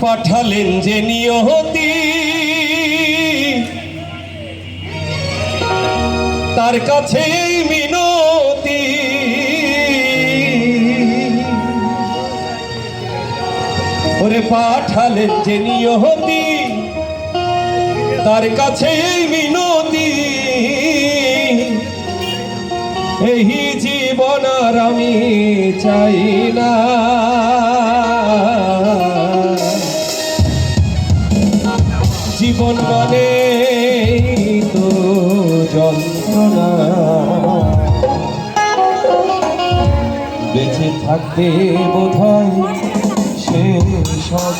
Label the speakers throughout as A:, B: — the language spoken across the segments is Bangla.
A: পাঠালেন যে নিয়তি। তার কাছে মিনতি। ওরে পাঠালেন যে নিয়তি, তার কাছে মিনতি। এই জীবন আর আমি চাই না। জীবন মানে তো যন্ত্রণা। বেঁচে থাকতে বোধ সে সব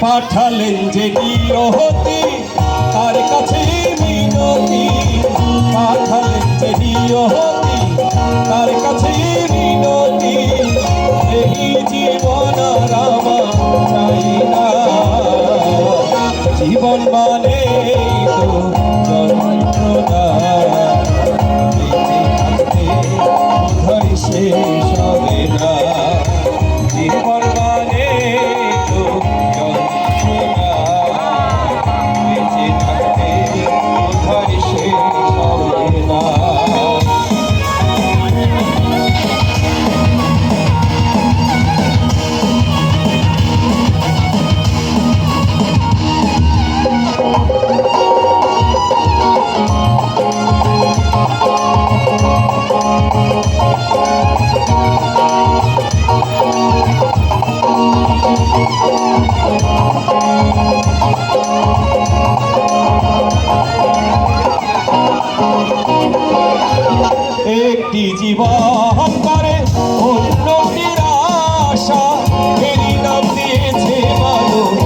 A: পাঠালেন যে নিয়তি তার কাছে জীবন মানে তো যন্ত্রণা। বোধহয় শেষ হবে না। জীবন জীবন করে অন্যটির আশা এরই নাম দিয়েছে মানুষ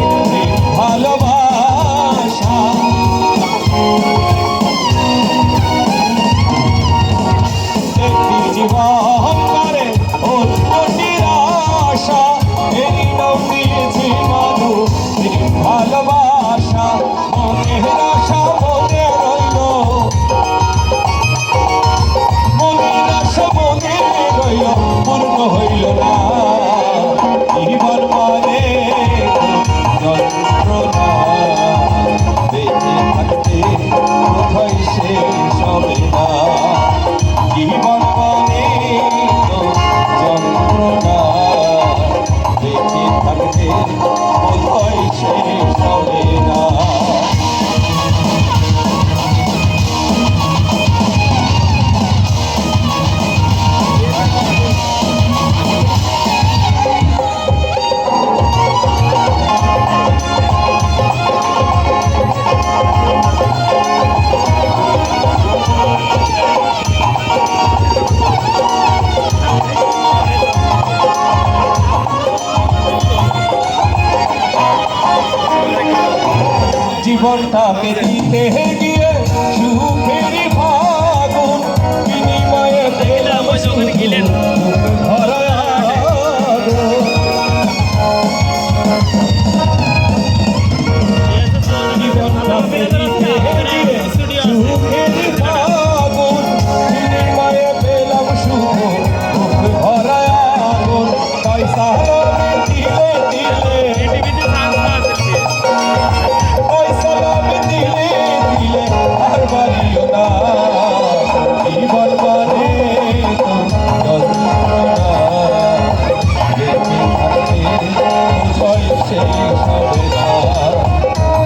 A: ভালোবাসা। একটি জীবন যন্ত্রণা জীবনটাকে দিতে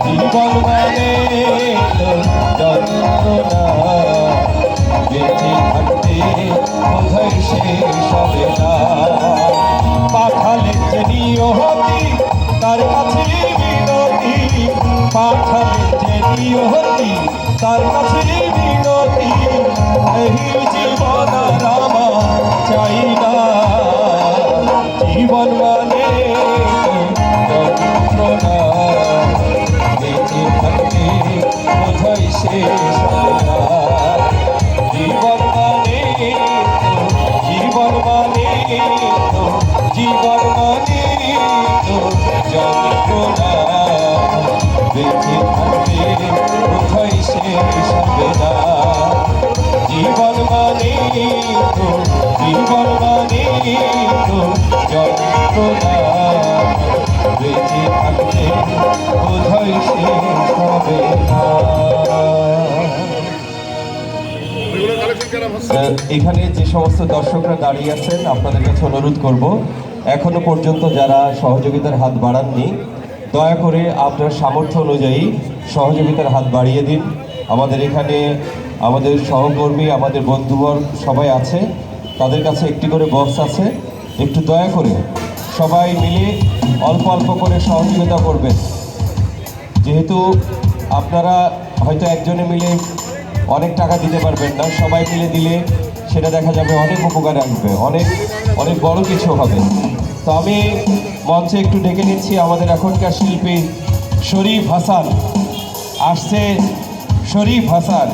A: জীবন মানে বেঁচে থাকতে বোধহয় শেষ হবে না পাঠালে যে নিয়তি, তার কাছে বিনতি পাঠালে যে নিয়তি, তার কাছে এখানে যে সমস্ত দর্শকরা দাঁড়িয়ে আছেন, আপনাদের কাছে অনুরোধ করব, এখনও পর্যন্ত যারা সহযোগিতার হাত বাড়াননি, দয়া করে আপনার সামর্থ্য অনুযায়ী সহযোগিতার হাত বাড়িয়ে দিন। আমাদের এখানে আমাদের সহকর্মী, আমাদের বন্ধুবর সবাই আছে, তাদের কাছে একটি করে বক্স আছে। একটু দয়া করে সবাই মিলে অল্প অল্প করে সহযোগিতা করবেন। যেহেতু আপনারা হয়তো একজনে মিলে অনেক টাকা দিতে পারবেন না, সবাই মিলে দিলে সেটা দেখা যাবে অনেক উপকারে আসবে, অনেক অনেক বড় কিছু হবে। তো আমি মঞ্চে একটু ডেকে নিচ্ছি আমাদের এখনকার শিল্পী শরীফ হাসান। আসছে শরীফ হাসান।